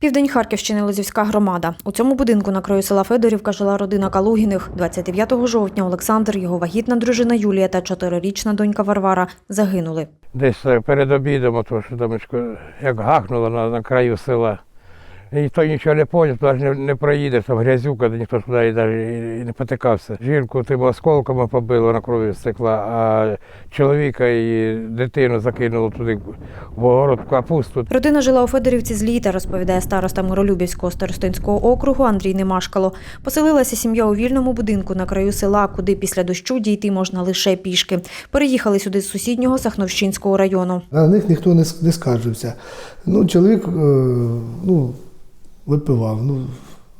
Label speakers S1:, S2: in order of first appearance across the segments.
S1: Південь Харківщини Лозівська громада. У цьому будинку на краю села Федорівка жила родина Калугіних. 29 жовтня Олександр, його вагітна дружина Юлія та чотирирічна донька Варвара загинули.
S2: Десь е, перед обідом, то що домочко, як гахнуло на, на краю села. Ніхто нічого не поняв, ж не, не проїдеш, там грязюка, де ніхто і, навіть і не потикався. Жінку тим осколками побило на крові стекла, а чоловіка і дитину закинуло туди в огород капусту.
S1: Родина жила у Федорівці з літа, розповідає староста Миролюбівського старостинського округу Андрій Немашкало. Поселилася сім'я у вільному будинку на краю села, куди після дощу дійти можна лише пішки. Переїхали сюди з сусіднього Сахновщинського району.
S3: На них ніхто не, с- не скаржився. Ну, чоловік е, ну, випивав. Ну,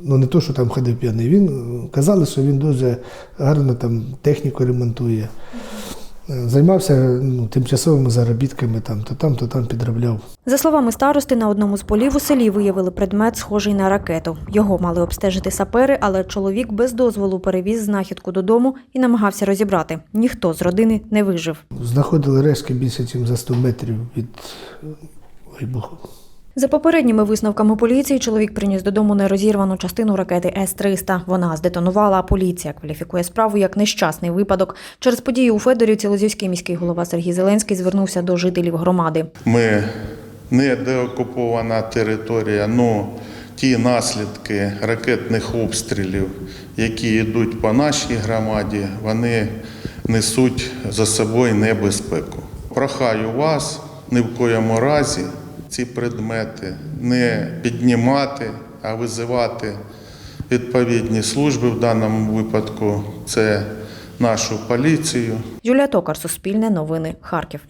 S3: ну, не то, що там ходив п'яний. Він е, казали, що він дуже гарно там техніку ремонтує. Е, Займався ну, тимчасовими заробітками, там, то там, то там підробляв.
S1: За словами старости, на одному з полів у селі виявили предмет, схожий на ракету. Його мали обстежити сапери, але чоловік без дозволу перевіз знахідку додому і намагався розібрати. Ніхто з родини не вижив.
S3: Знаходили рештки більше, ніж за 100 метрів від е, вибуху.
S1: За попередніми висновками поліції, чоловік приніс додому нерозірвану частину ракети С-300. Вона здетонувала, а поліція кваліфікує справу як нещасний випадок. Через події у Федорівці Лозівський міський голова Сергій Зеленський звернувся до жителів громади.
S4: Ми не деокупована територія, ну ті наслідки ракетних обстрілів, які йдуть по нашій громаді, вони несуть за собою небезпеку. Прохаю вас ні в коєму разі ці предмети не піднімати, а визивати відповідні служби в даному випадку це нашу поліцію.
S1: Юлія Токар, Суспільне новини, Харків.